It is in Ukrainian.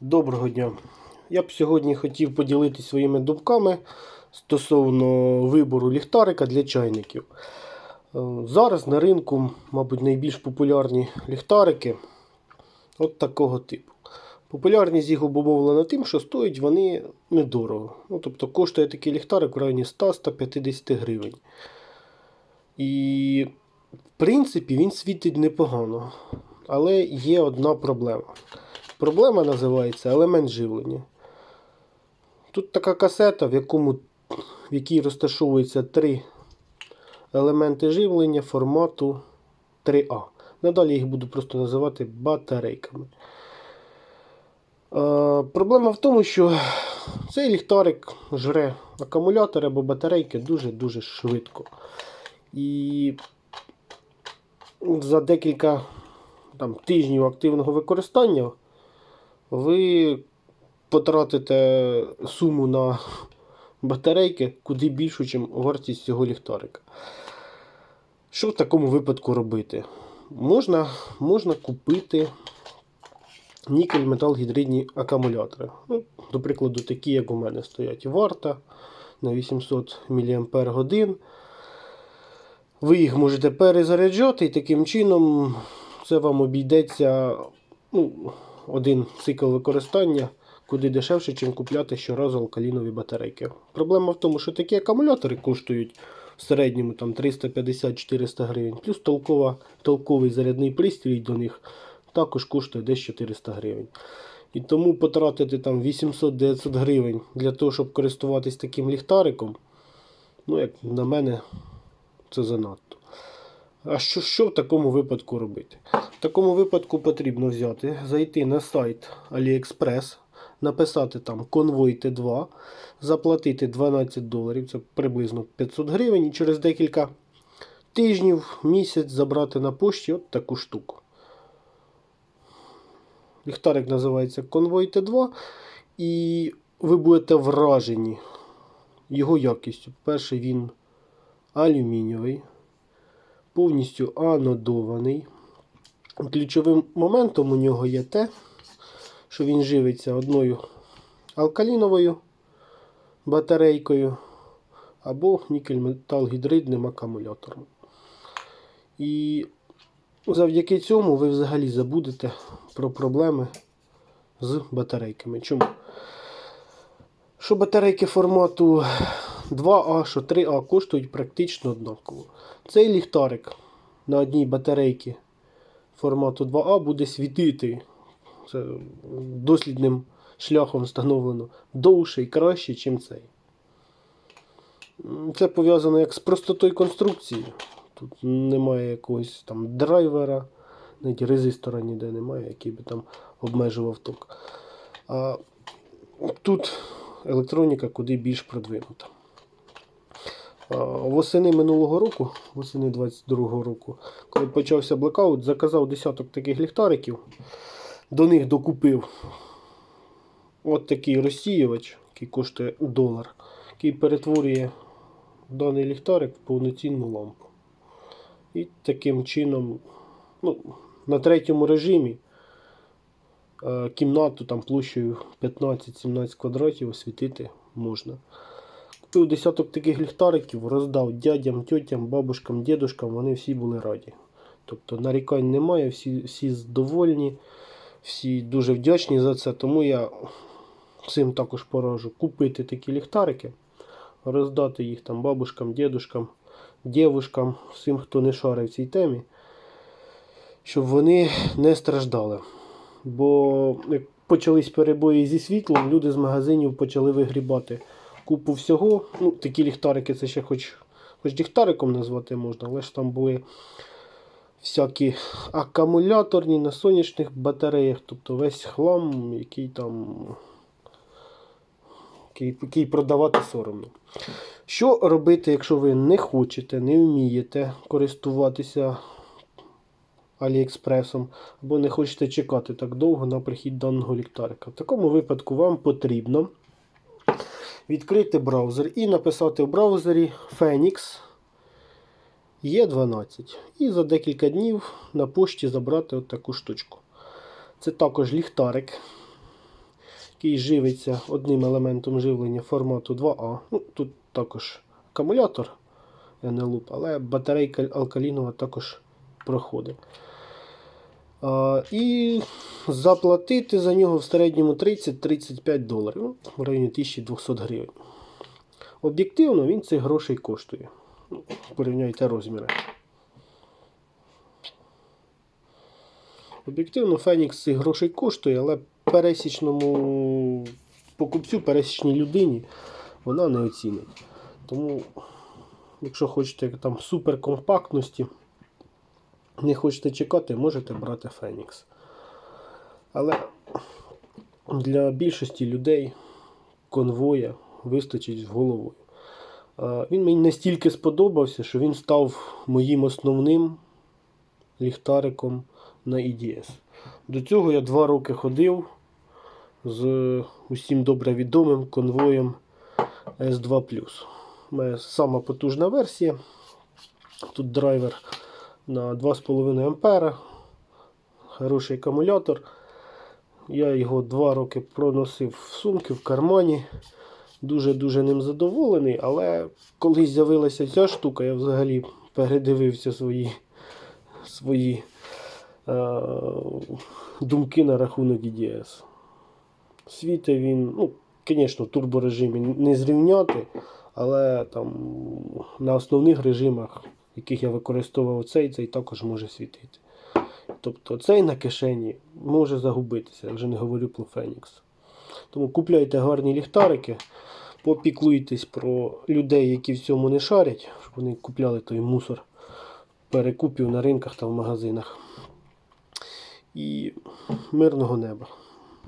Доброго дня. Я б сьогодні хотів поділитися своїми думками стосовно вибору ліхтарика для чайників. Е, Зараз на ринку, мабуть, найбільш популярні ліхтарики от такого типу. Популярність їх обумовлена тим, що стоять вони недорого. Ну, тобто коштує такий ліхтарик в районі 100-150 гривень. І, в принципі, він світить непогано. Але є одна проблема. Проблема називається елемент живлення. Тут така касета, в, якому, в якій розташовуються три елементи живлення формату 3А. Надалі їх буду просто називати батарейками. Е, проблема в тому, що цей ліхтарик жре акумулятори або батарейки дуже-дуже швидко. І за декілька там, тижнів активного використання ви потратите суму на батарейки куди більшу, ніж вартість цього ліхтарика. Що в такому випадку робити? Можна, можна купити нікель метал гідридні акумулятори. Ну, до прикладу, такі, як у мене стоять варта на 800 мАч. Ви їх можете перезаряджати і таким чином це вам обійдеться ну, один цикл використання куди дешевше, ніж купляти щоразу алкалінові батарейки. Проблема в тому, що такі акумулятори коштують в середньому там 350-400 гривень, плюс толкова, толковий зарядний пристрій до них також коштує десь 400 гривень. І тому потратити там 800-900 гривень для того, щоб користуватись таким ліхтариком, ну, як на мене, це занадто. А що, що в такому випадку робити? В такому випадку потрібно взяти, зайти на сайт AliExpress, написати там конвой Т2, заплатити 12 доларів, це приблизно 500 гривень, і через декілька тижнів, місяць забрати на пошті от таку штуку. Ліхтарик називається конвой Т2, і ви будете вражені його якістю. Перший він алюмінієвий повністю анодований. Ключовим моментом у нього є те, що він живиться одною алкаліновою батарейкою або нікель-метал-гідридним акумулятором. І завдяки цьому ви взагалі забудете про проблеми з батарейками. Чому? Що батарейки формату 2А, що 3А коштують практично однаково. Цей ліхтарик на одній батарейці формату 2А буде світити. Це дослідним шляхом встановлено довше і краще, ніж цей. Це пов'язано як з простотою конструкції. Тут немає якогось там драйвера, навіть резистора ніде немає, який би там обмежував ток. А тут електроніка куди більш продвинута. А, Восени минулого року, восени 22-го року, коли почався блекаут, заказав десяток таких ліхтариків. До них докупив от такий розсіювач, який коштує долар, який перетворює даний ліхтарик в повноцінну лампу. І таким чином, ну, на третьому режимі е, кімнату там площею 15-17 квадратів освітити можна. Купив десяток таких ліхтариків, роздав дядям, тьотям, бабушкам, дідушкам, вони всі були раді. Тобто нарікань немає, всі, всі задовольні, всі дуже вдячні за це. Тому я всім також пораджу купити такі ліхтарики, роздати їх там бабушкам, дідушкам, дівушкам, всім, хто не шарить в цій темі, щоб вони не страждали. Бо як почались перебої зі світлом, люди з магазинів почали вигрібати купу всього. Ну, Такі ліхтарики це ще хоч, хоч ліхтариком назвати можна, але ж там були всякі акумуляторні на сонячних батареях, тобто весь хлам, який там який, який продавати соромно. Що робити, якщо ви не хочете, не вмієте користуватися Аліекспресом, або не хочете чекати так довго на прихід даного ліхтарика? В такому випадку вам потрібно відкрити браузер і написати в браузері Phoenix E12. І за декілька днів на пошті забрати от таку штучку. Це також ліхтарик. який живиться одним елементом живлення формату 2А. Ну, тут також акумулятор НЛУП, але батарейка алкалінова також проходить. І заплатити за нього в середньому 30-35 доларів, ну, в районі 1200 гривень. Об'єктивно він цих грошей коштує. Ну, Порівняйте розміри. Об'єктивно, Фенікс цих грошей коштує, але пересічному покупцю, пересічній людині вона не оцінить. Тому, якщо хочете там суперкомпактності, не хочете чекати, можете брати Фенікс. Але для більшості людей конвоя вистачить з головою. Він мені настільки сподобався, що він став моїм основним ліхтариком на EDS. До цього я два роки ходив з усім добре відомим конвоєм S2. Моя сама потужна версія. Тут драйвер на 2,5 А. Хороший акумулятор. Я його два роки проносив в сумки, в кармані. Дуже-дуже ним задоволений, але коли з'явилася ця штука, я взагалі передивився свої, свої е, думки на рахунок EDS. Світи він, ну, звісно, в турборежимі не зрівняти, але там на основних режимах, яких я використовував цей, цей також може світити. Тобто цей на кишені може загубитися, я вже не говорю про Фенікс. Тому купляйте гарні ліхтарики, попіклуйтесь про людей, які в цьому не шарять, щоб вони купляли той мусор перекупів на ринках та в магазинах. І мирного неба.